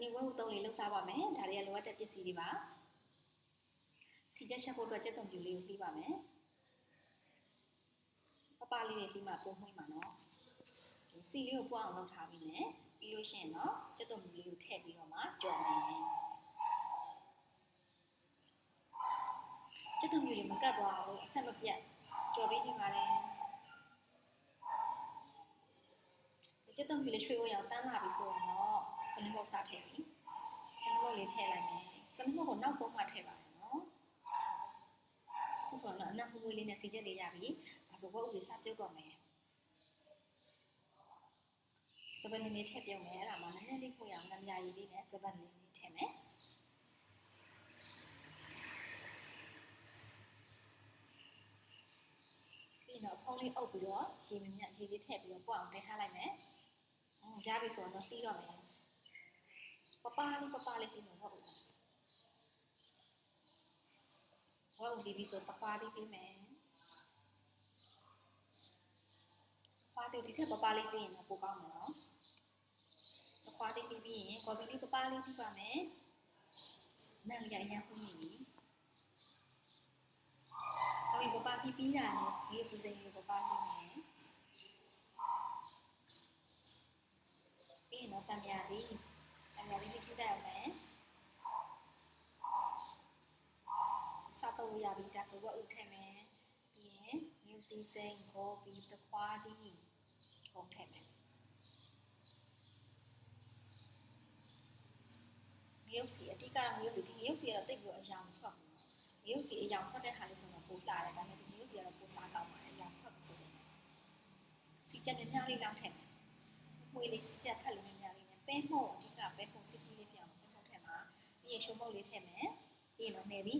နေ့ဝက်ဥသုံးလေးလှုပ်ရှားပါမယ်ဒါတွေကလိုအပ်တဲ့ပစ္စည်းတွေပါစီချက်ချက်ဖို့အတွက်စက်တုံပြူလေးကိုပြီးပါမယ်ပပလေးတွေစီမှာပုံမှွှေးမှာနော်စီလေးကိုပွားအောင်လုပ်ထားပြီးမယ်ပြီးလို့ရှိရင်တော့စက်တုံပြူလေးကိုထည့်ပြီးတော့မှကြော်မယ်စက်တုံပြူလေးမကတ်သွားအောင်လို့အဆက်မပြတ်ကြော်ပေးနေပါတယ်စက်တုံပြူလေးရွှေ့ဝရအောင်တန်းလာပြီဆိုရင်တော့ စနစ်ဘုတ်စားထည့်ပြီစနစ်ဘုတ်လေးထည့်လိုက်မယ်စနစ်ဘုတ်ကိုနောက်ဆုံးမှထည့်ပါမယ်နော်ခုဆိုတော့အနက်မွေးလေးနဲ့စီချက်လေးရပြီဒါဆိုဘုတ်လေးစပြုတ်တော့မယ်စပန်လေးထည့်ပြုတ်မယ်အဲ့ဒါမှနည်းနည်းလေးပို့ရအောင်ငမြာရည်လေးနဲ့စပန်လေးလေးထည့်မယ်ပြီးတော့ဖုံးလေးအုပ်ပြီးတော့ရေမြမြရေလေးထည့်ပြီးတော့ပွအောင်ထည့်ထားလိုက်မယ်။အင်းကြားပြီဆိုတော့လှီးတော့မယ်။ ပပလေးပပလေးရှိမှာဟုတ်ဘူး။ဝါဦးဒီပြီးဆိုတပွားလေးလေးမယ်။တပွားတို့ဒီချက်ပပလေးလေးရင်တော့ပိုကောင်းမှာနော်။တပွားလေးပြီးပြီးရင်ကော်ပီလေးပပလေးပြီးပါမယ်။နံရရရခုနေပြီ။ကော်ပီပပစီပြီးတာနဲ့ဒီပူစိန်လေးပပစီမယ်။ပြီးရင်တော့တံမြာလေးတံမြာလေးပြီးပြတ်ရမယ်။ စားတော့ရပြီဒါဆိုတော့ဥထည့်မယ်ပြီးရင်မြူတီစိန်ကိုပြီးတခွားဒီကုန်ထည့်မယ်မြုပ်စီအတိကမြုပ်စီဒီမြုပ်စီကတော့တိတ်ပြီးအယောင်ထွက်ဘူးမြုပ်စီအယောင်ထွက်တဲ့ဟာလေးဆိုတော့ပို့လာတယ်ဒါပေမဲ့ဒီမြုပ်စီကတော့ပို့စားကောင်းပါတယ်အယောင်ထွက်ပြီဆိုတော့စီချက်များများလေးလောက်ထည့်မယ်မွေးလေးစီချက်ဖက်လေးများများလေးနဲ့ပဲမှုတ်အတိကပဲမှုတ်စစ်စစ်လေးပြောင်းပဲမှုတ်ထည့်မှာပြီးရင်ရှုံးမုတ်လေးထည့်မယ်ပြီးရင်တော့နေပြီ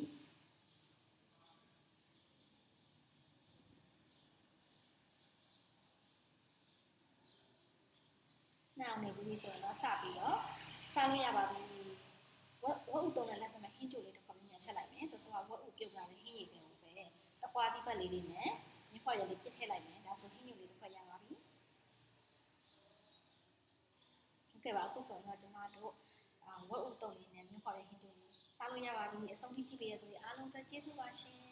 နောင်နေပြီဆိုရင်တော့စပြီးတော့စားလို့ရပါပြီဝက်ဝက်ဥတုံးနဲ့လက်ဖက်မဲ့ဟင်းချိုလေးတစ်ခါမြင်ချက်လိုက်မယ်ဆိုတော့ဝက်ဥပြုတ်လာတဲ့ဟင်းရည်ပင်ကိုပဲတကွာတိပတ်လေးလေးနဲ့မြခွာရလေးပြစ်ထည့်လိုက်မယ်ဒါဆိုဟင်းညိုလေးတစ်ခါရပါပြီဟုတ်ကဲ့ပါအခုဆိုတော့ကျွန်မတို့ဝက်ဥတုံးလေးနဲ့မြခွာတဲ့ဟင်းချိုလေးစားလို့ရပါပြီအဆုံးထိကြည့်ပေးရတဲ့သူတွေအားလုံးပဲကျေးဇူးပါရှင်